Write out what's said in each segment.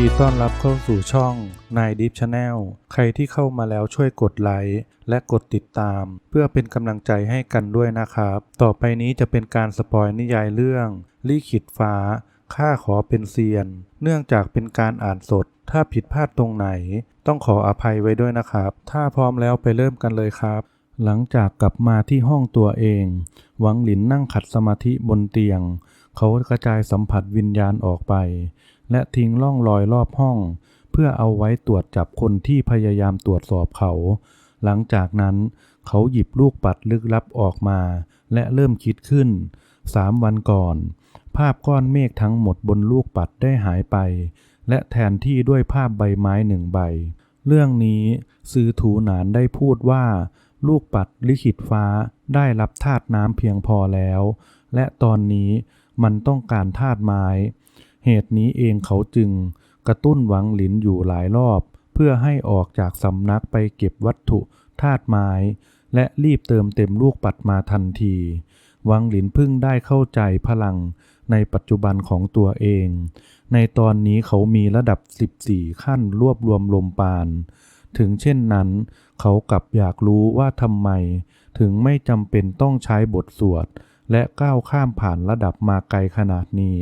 ดีต้อนรับเข้าสู่ช่องนายดิฟชาแนลใครที่เข้ามาแล้วช่วยกดไลค์และกดติดตาม เพื่อเป็นกำลังใจให้กันด้วยนะครับ ต่อไปนี้จะเป็นการสปอยนิยายเรื่องลี่ขิตฟ้าข้าขอเป็นเซียน เนื่องจากเป็นการอ่านสด ถ้าผิดพลาดตรงไหน ต้องขออภัยไว้ด้วยนะครับ ถ้าพร้อมแล้วไปเริ่มกันเลยครับ หลังจากกลับมาที่ห้องตัวเอง หวังหลินนั่งขัดสมาธิบนเตียง เขากระจายสัมผัสวิญญาณออกไป และทิ้งล่องรอยรอบห้อง เพื่อเอาไว้ตรวจจับคนที่พยายามตรวจสอบเขา หลังจากนั้นเขาหยิบลูกปัดลึกลับออกมา และเริ่มคิดขึ้นสามวันก่อน ภาพก้อนเมฆทั้งหมดบนลูกปัดได้หายไป และแทนที่ด้วยภาพใบไม้หนึ่งใบ เรื่องนี้ซือถูหนานได้พูดว่า ลูกปัดลิขิตฟ้าได้รับธาตุน้ำเพียงพอแล้ว และตอนนี้มันต้องการธาตุไม้ เหตุนี้เองเขาจึงกระตุ้นหวังหลินอยู่หลายรอบ เพื่อให้ออกจากสำนักไปเก็บวัตถุธาตุไม้ และรีบเติมเต็มลูกปัดมาทันทีหวังหลินเพิ่งได้เข้าใจพลังในปัจจุบันของตัวเอง ในตอนนี้เขามีระดับ 14 ขั้นรวบรวมลมปาน ถึงเช่นนั้น เขากลับอยากรู้ว่าทำไม ถึงไม่จำเป็นต้องใช้บทสวด และก้าวข้ามผ่านระดับมาไกลขนาดนี้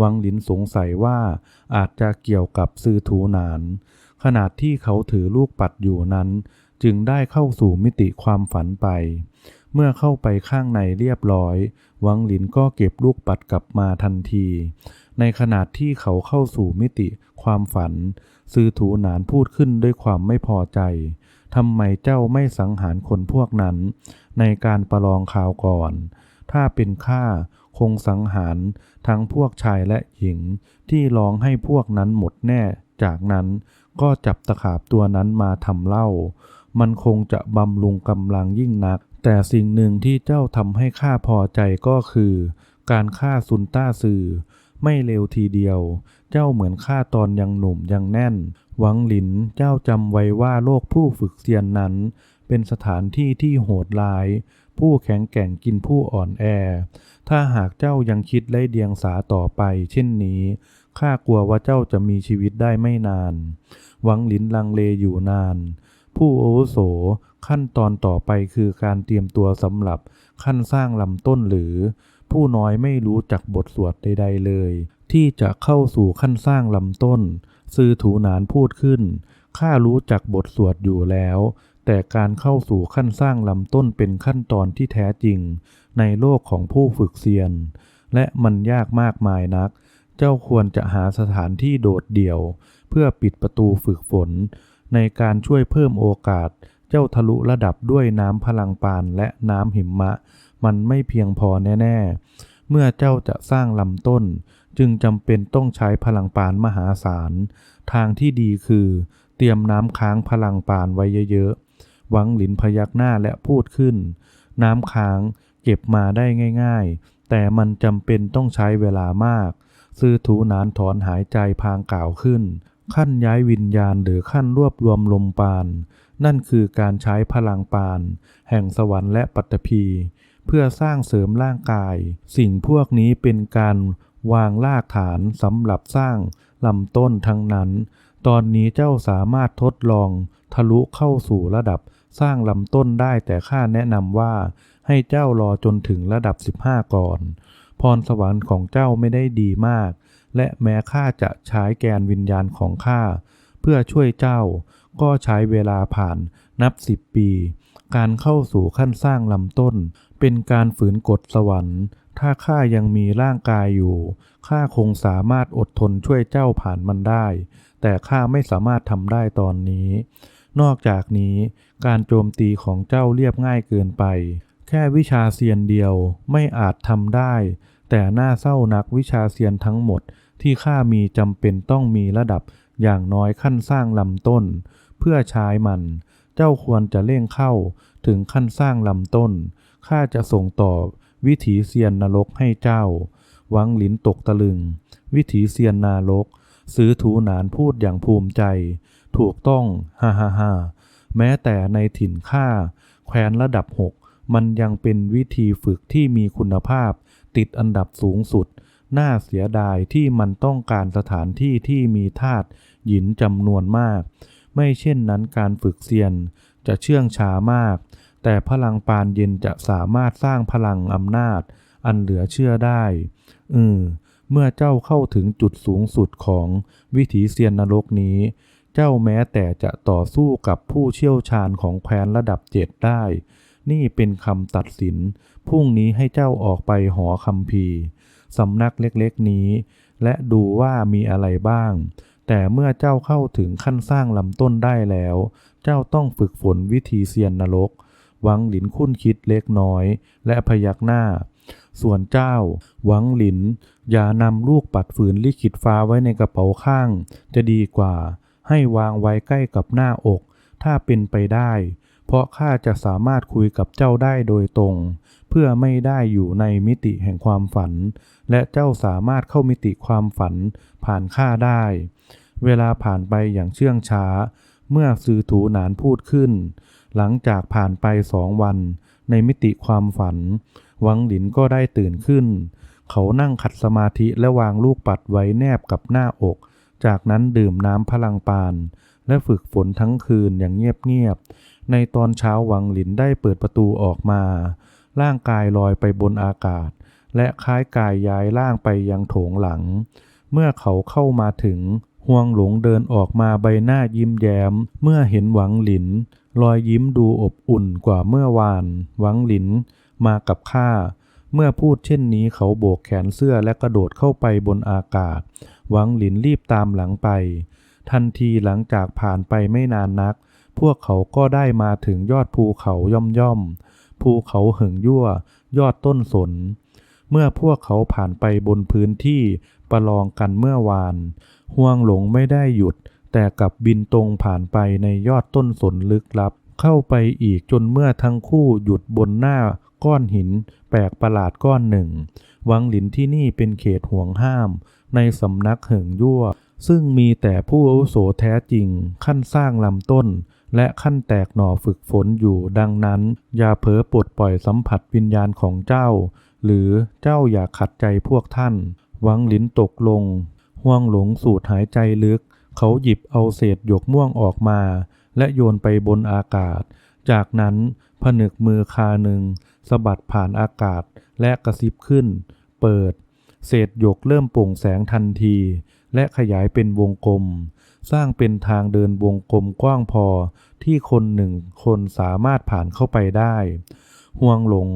วังหลินสงสัยว่าอาจจะเกี่ยวกับซือถูหนาน ขนาดที่เขาถือลูกปัดอยู่นั้น จึงได้เข้าสู่มิติความฝันไป เมื่อเข้าไปข้างในเรียบร้อย วังหลินก็เก็บลูกปัดกลับมาทันที ในขณะที่เขาเข้าสู่มิติความฝัน ซือถูหนานพูดขึ้นด้วยความไม่พอใจทำไมเจ้าไม่สังหารคนพวกนั้น ในการประลองข่าวก่อน ถ้าเป็นข้าคงสังหารทั้งพวกชายและหญิง ที่ร้องให้พวกนั้นหมดแน่ จากนั้นก็จับตะขาบตัวนั้นมาทำเหล้า มันคงจะบำรุงกำลังยิ่งนัก แต่สิ่งหนึ่งที่เจ้าทำให้ข้าพอใจก็คือ การฆ่าซุนต้าซือไม่เร็วทีเดียว เจ้าเหมือนข้าตอนยังหนุ่มยังแน่น หวังหลินเจ้าจำไว้ว่าโลกผู้ฝึกเซียนนั้น เป็นสถานที่ที่โหดร้าย ผู้แข็งแกร่งกินผู้อ่อนแอ ถ้าหากเจ้ายังคิดไล่เดียงสาต่อไป เช่นนี้ ข้ากลัวว่าเจ้าจะมีชีวิตได้ไม่นาน หวังหลินลังเลอยู่นาน ผู้โอวุโสขั้นตอนต่อไปคือการเตรียมตัวสำหรับขั้นสร้างลำต้นหรือ ผู้น้อยไม่รู้จักบทสวดใด ๆ เลย ที่จะเข้าสู่ขั้นสร้างลำต้น ซือถูหนานพูดขึ้นข้ารู้จักบทสวดอยู่แล้ว แต่การเข้าสู่ขั้นสร้างลำต้นเป็นขั้นตอนที่แท้จริง ในโลกของผู้ฝึกเซียน และมันยากมากมายนัก เจ้าควรจะหาสถานที่โดดเดี่ยว เพื่อปิดประตูฝึกฝน ในการช่วยเพิ่มโอกาส เจ้าทะลุระดับด้วยน้ำพลังปานและน้ำหิมะ มันไม่เพียงพอแน่ๆ เมื่อเจ้าจะสร้างลำต้น จึงจำเป็นต้องใช้พลังปานมหาศาล ทางที่ดีคือ เตรียมน้ำค้างพลังปานไว้เยอะๆ วังหลินพยักหน้าและพูดขึ้น น้ำค้างเก็บมาได้ง่ายๆ แต่มันจำเป็นต้องใช้เวลามาก ซื่อถูนานถอนหายใจพางกล่าวขึ้น ขั้นย้ายวิญญาณหรือขั้นรวบรวมลมปาน นั่นคือการใช้พลังปาน แห่งสวรรค์และปัตตภีเพื่อสร้างเสริมร่างกาย สิ่งพวกนี้เป็นการวางรากฐานสำหรับสร้างลำต้นทั้งนั้น ตอนนี้เจ้าสามารถทดลองทะลุเข้าสู่ระดับ สร้างลำต้นได้แต่ข้าแนะนำว่าให้เจ้ารอจนถึงระดับ 15 ก่อน พรสวรรค์ของเจ้าไม่ได้ดีมาก และแม้ข้าจะใช้แกนวิญญาณของข้าเพื่อช่วยเจ้า ก็ใช้เวลาผ่านนับสิบปี การเข้าสู่ขั้นสร้างลำต้น เป็นการฝืนกฎสวรรค์ ถ้าข้ายังมีร่างกายอยู่ข้าคงสามารถอดทนช่วยเจ้าผ่านมันได้ แต่ข้าไม่สามารถทำได้ตอนนี้ นอกจากนี้การโจมตีของเจ้าเรียบง่ายเกินไป แค่วิชาเซียนเดียวไม่อาจทำได้ แต่น่าเศร้านักวิชาเซียนทั้งหมดที่ข้ามีจำเป็นต้องมีระดับอย่างน้อยขั้นสร้างลำต้น เพื่อใช้มัน เจ้าควรจะเร่งเข้าถึงขั้นสร้างลำต้นข้าจะส่งต่อวิถีเซียนนรกให้เจ้า วังหลินตกตะลึง วิถีเซียนนรก ซื้อถูหนานพูดอย่างภูมิใจ ถูกต้องฮ่าฮ่าฮ่าแม้แต่ในถิ่นข้าแคว้นระดับหกมันยังเป็นวิธีฝึกที่มีคุณภาพ ติดอันดับสูงสุด น่าเสียดายที่มันต้องการสถานที่ที่มีธาตุหยินจำนวนมาก ไม่เช่นนั้นการฝึกเซียนจะเชื่องช้ามาก แต่พลังปานเย็นจะสามารถสร้างพลังอำนาจ อันเหลือเชื่อได้อืมเมื่อเจ้าเข้าถึงจุดสูงสุดของวิถีเซียนนรกนี้ เจ้าแม้แต่จะต่อสู้กับผู้เชี่ยวชาญของแคว้นระดับเจ็ดได้ นี่เป็นคำตัดสิน พรุ่งนี้ให้เจ้าออกไปหอคำพีสำนักเล็กๆนี้ และดูว่ามีอะไรบ้าง แต่เมื่อเจ้าเข้าถึงขั้นสร้างลำต้นได้แล้ว เจ้าต้องฝึกฝนวิธีเซียนนรกหวังหลินคุ้นคิดเล็กน้อย และพยักหน้า ส่วนเจ้า หวังหลิน อย่านำลูกปัดฝืนลิขิตฟ้าไว้ในกระเป๋าข้าง จะดีกว่า ให้วางไว้ใกล้กับหน้าอก ถ้าเป็นไปได้ เพราะข้าจะสามารถคุยกับเจ้าได้โดยตรง เพื่อไม่ได้อยู่ในมิติแห่งความฝัน และเจ้าสามารถเข้ามิติความฝันผ่านข้าได้ เวลาผ่านไปอย่างเชื่องช้า เมื่อซือถูหนานพูดขึ้น หลังจากผ่านไปสองวัน ในมิติความฝัน วังหลินก็ได้ตื่นขึ้น เขานั่งขัดสมาธิและวางลูกปัดไว้แนบกับหน้าอก จากนั้นดื่มน้ำพลังปาน และฝึกฝนทั้งคืนอย่างเงียบๆ ในตอนเช้าหวังหลินได้เปิดประตูออกมา ร่างกายลอยไปบนอากาศ และคล้ายกายย้ายร่างไปยังโถงหลัง เมื่อเขาเข้ามาถึงฮวงหลงเดินออกมาใบหน้ายิ้มแย้ม เมื่อเห็นหวังหลิน รอยยิ้มดูอบอุ่นกว่าเมื่อวาน หวังหลินมากับข้า เมื่อพูดเช่นนี้เขาโบกแขนเสื้อและกระโดดเข้าไปบนอากาศ หวังหลินรีบตามหลังไป ทันทีหลังจากผ่านไปไม่นานนัก พวกเขาก็ได้มาถึงยอดภูเขาย่อมย่อมภูเขาเหิงยั่วยอดต้นสน เมื่อพวกเขาผ่านไปบนพื้นที่ประลองกันเมื่อวาน ห่วงหลงไม่ได้หยุด แต่กลับบินตรงผ่านไปในยอดต้นสนลึกลับ เข้าไปอีกจนเมื่อทั้งคู่หยุดบนหน้าก้อนหิน แปลกประหลาดก้อนหนึ่ง วังหลินที่นี่เป็นเขตห่วงห้าม ในสำนักเหิงยั่ว ซึ่งมีแต่ผู้อาวุโสแท้จริง ขั้นสร้างลำต้น และขั้นแตกหน่อฝึกฝนอยู่ดังนั้น อย่าเผลอปลดปล่อยสัมผัสวิญญาณของเจ้า หรือเจ้าอย่าขัดใจพวกท่านวังหลินตกลง ห่วงหลงสูดหายใจลึก เขาหยิบเอาเศษหยกม่วงออกมา และโยนไปบนอากาศ จากนั้นผนึกมือคาหนึ่งสะบัดผ่านอากาศและกระซิบขึ้น เปิด เศษหยกเริ่มโปร่งแสงทันที และขยายเป็นวงกลม สร้างเป็นทางเดินวงกลมกว้างพอที่คนหนึ่งคนสามารถผ่านเข้าไปได้ ห่วงหลง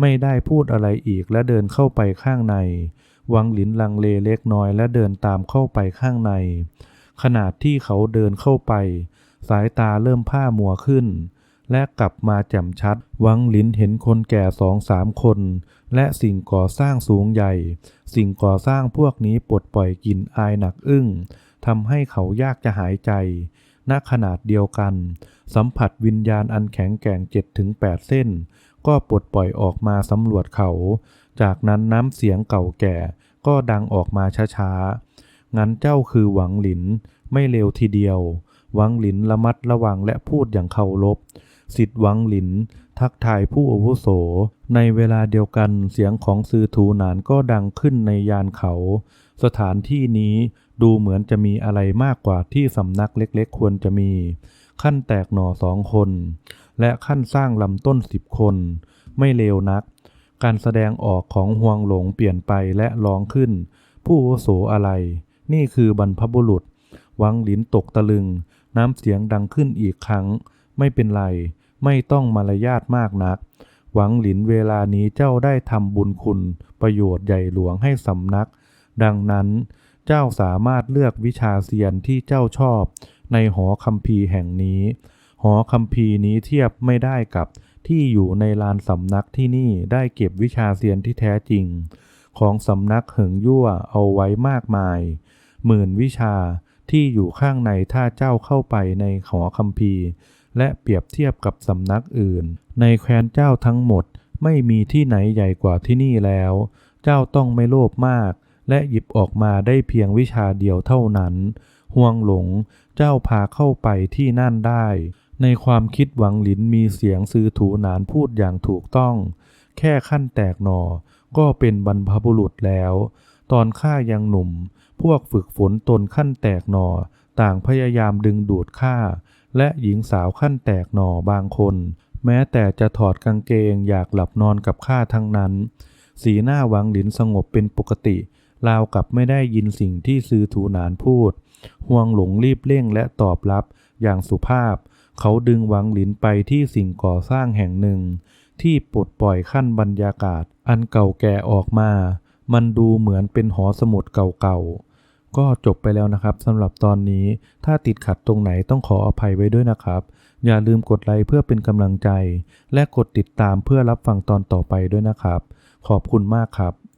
ไม่ได้พูดอะไรอีกและเดินเข้าไปข้างใน วังหลินลังเลเล็กน้อยและเดินตามเข้าไปข้างใน ขนาดที่เขาเดินเข้าไป สายตาเริ่มผ้ามัวขึ้น และกลับมาแจ่มชัด วังหลินเห็นคนแก่สองสามคน และสิ่งก่อสร้างสูงใหญ่ สิ่งก่อสร้างพวกนี้ปลดปล่อยกลิ่นอายหนักอึ้งทำให้เขายากจะหายใจ ณ ขนาดเดียวกัน สัมผัสวิญญาณอันแข็งแกร่งเจ็ดถึงแปดเส้น ก็ปลดปล่อยออกมาสำรวจเขา จากนั้นน้ำเสียงเก่าแก่ ก็ดังออกมาช้าๆ งั้นเจ้าคือหวังหลิน ไม่เร็วทีเดียว หวังหลินระมัดระวังและพูดอย่างเคารพสิทธิ์หวังหลิน ทักทายผู้อาวุโส ในเวลาเดียวกันเสียงของซือถูหนานก็ดังขึ้นในยานเขา สถานที่นี้ดูเหมือนจะมีอะไรมากกว่าที่สำนักเล็กๆ ควรจะมี ขั้นแตกหน่อสองคน และขั้นสร้างลำต้นสิบคน ไม่เลวนัก การแสดงออกของฮวงหลงเปลี่ยนไปและร้องขึ้น ผู้อาวุโสอะไร นี่คือบรรพบุรุษ วังหลินตกตะลึง น้ำเสียงดังขึ้นอีกครั้ง ไม่เป็นไร ไม่ต้องมารยาทมากนัก หวังหลินเวลานี้เจ้าได้ทำบุญคุณ ประโยชน์ใหญ่หลวงให้สำนัก ดังนั้น เจ้าสามารถเลือกวิชาเซียนที่เจ้าชอบ ในหอคัมภีร์แห่งนี้ หอคัมภีร์นี้เทียบไม่ได้กับที่อยู่ในลานสำนักที่นี่ได้เก็บวิชาเซียนที่แท้จริง ของสำนักเหิงยั่วเอาไว้มากมาย หมื่นวิชาที่อยู่ข้างในถ้าเจ้าเข้าไปในหอคัมภีร์ และเปรียบเทียบกับสำนักอื่น ในแคว้นเจ้าทั้งหมดไม่มีที่ไหนใหญ่กว่าที่นี่แล้ว เจ้าต้องไม่โลภมาก และหยิบออกมาได้เพียงวิชาเดียวเท่านั้น ห่วงหลง เจ้าพาเข้าไปที่นั่นได้ ในความคิดหวังหลินมีเสียงซื้อถูหนานพูดอย่างถูกต้อง แค่ขั้นแตกหนอ ก็เป็นบรรพบุรุษแล้ว ตอนข้ายังหนุ่ม พวกฝึกฝนตนขั้นแตกหนอ ต่างพยายามดึงดูดข้า และหญิงสาวขั้นแตกหน่อบางคน แม้แต่จะถอดกางเกงอยากหลับนอนกับข้าทั้งนั้น สีหน้าหวังหลินสงบเป็นปกติราวกับไม่ได้ยินสิ่งที่ซือถูหนานพูด ห่วงหลงรีบเร่งและตอบรับอย่างสุภาพ เขาดึงหวังหลินไปที่สิ่งก่อสร้างแห่งหนึ่ง ที่ปลดปล่อยขั้นบรรยากาศ อันเก่าแก่ออกมา มันดูเหมือนเป็นหอสมุดเก่าๆ ก็จบไปแล้วนะครับสำหรับตอนนี้ ถ้าติดขัดตรงไหนต้องขออภัยไว้ด้วยนะครับ อย่าลืมกดไลค์เพื่อเป็นกำลังใจ และกดติดตามเพื่อรับฟังตอนต่อไปด้วยนะครับ ขอบคุณมากครับ